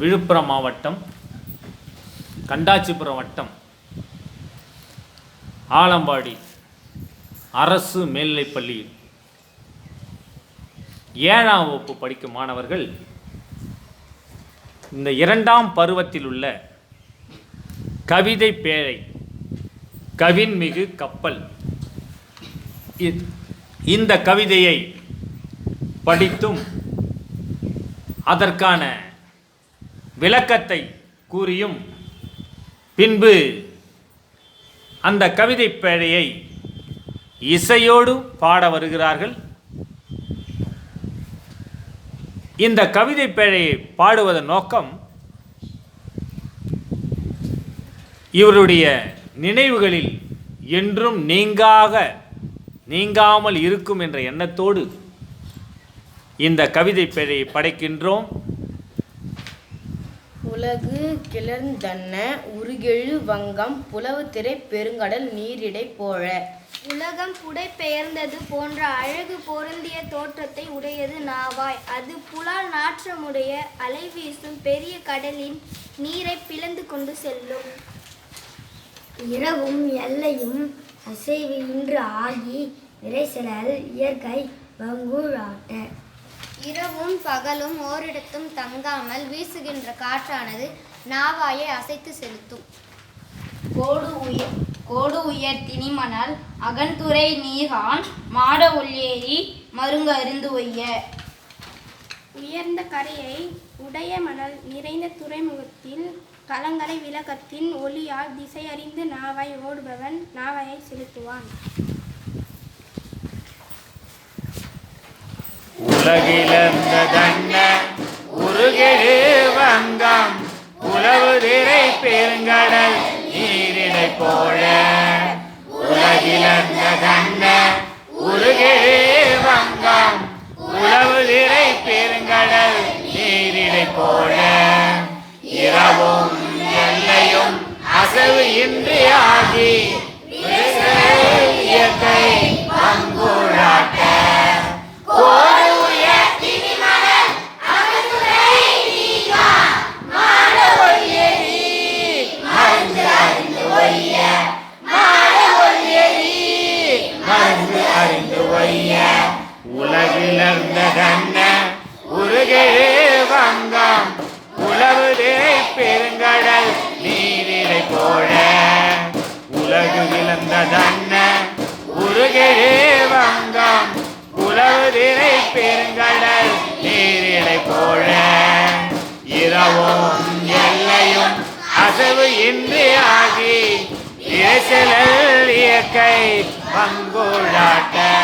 விழுப்புரம் மாவட்டம் கண்டாச்சிபுரம் வட்டம் ஆலம்பாடி அரசு மேல்நிலைப்பள்ளியில் ஏழாம் வகுப்பு படிக்கும் மாணவர்கள் இந்த இரண்டாம் பருவத்தில் உள்ள கவிதை பேழை கவின்மிகு கப்பல் இந்த கவிதையை படித்தும் அதற்கான விளக்கத்தை கூறியும் பின்பு அந்த கவிதை பேழையை இசையோடு பாட வருகிறார்கள். இந்த கவிதை பேழையை பாடுவதன் நோக்கம் இவருடைய நினைவுகளில் என்றும் நீங்காக நீங்காமல் இருக்கும் என்ற எண்ணத்தோடு இந்த கவிதை பேழையை படைக்கின்றோம். உலகு கிளர்ந்தன்ன உருகெழு வங்கம் புலவு திரை பெருங்கடல் நீரிடை போழ. உலகம் புடைபெயர்ந்தது போன்ற அழகு பொருந்திய தோற்றத்தை உடையது நாவாய். அது புலால் நாற்றமுடைய அலை வீசும் பெரிய கடலின் நீரை பிளந்து கொண்டு செல்லும். இரவும் எல்லையும் அசைவு இன்று ஆகி விரைசலல் இயற்கை வங்குழாட்ட இரவும் பகலும் ஓரிடத்தும் தங்காமல் வீசுகின்ற காற்றானது நாவாயை அசைத்து செலுத்தும். கோடு உயர் கோடு உயர்த்தினி மணல் அகன்துறை நீர்கான் மாட உள்ளேரி மருங்கு அருந்து ஒய்ய. உயர்ந்த கரையை உடைய மணல் நிறைந்த துறைமுகத்தில் கலங்கரை விளக்கத்தின் ஒளியால் திசையறிந்து நாவாய் ஓடுபவன் நாவாயை செலுத்துவான். உலகிழந்ததன்ன உருகெழு வங்கம் உழவு திரை பெருங்கடல் நீரினை போல. உலகிழந்ததன்ன உருகெழு வங்கம் உழவு திரை பெருங்கடல் நீரினை போல. இரவும் எல்லையும் அசவு இன்றி ஆகி உலகிலர்ந்ததன்ன உருகெழு வங்கம். உழவுதே பெருங்கடல் நீரிலை போல. உலகு இழந்ததன்ன உருகெழு வங்கம். உழவுதிரை பெருங்கடல் நீரிலை போல. இரவும் எல்லையும் அசவு இன்றி ஆகி இறைச்சலல் இயற்கை பங்குழாட்ட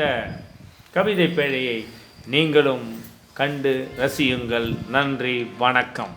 இந்த கவிதை பேழையை நீங்களும் கண்டு ரசியுங்கள். நன்றி வணக்கம்.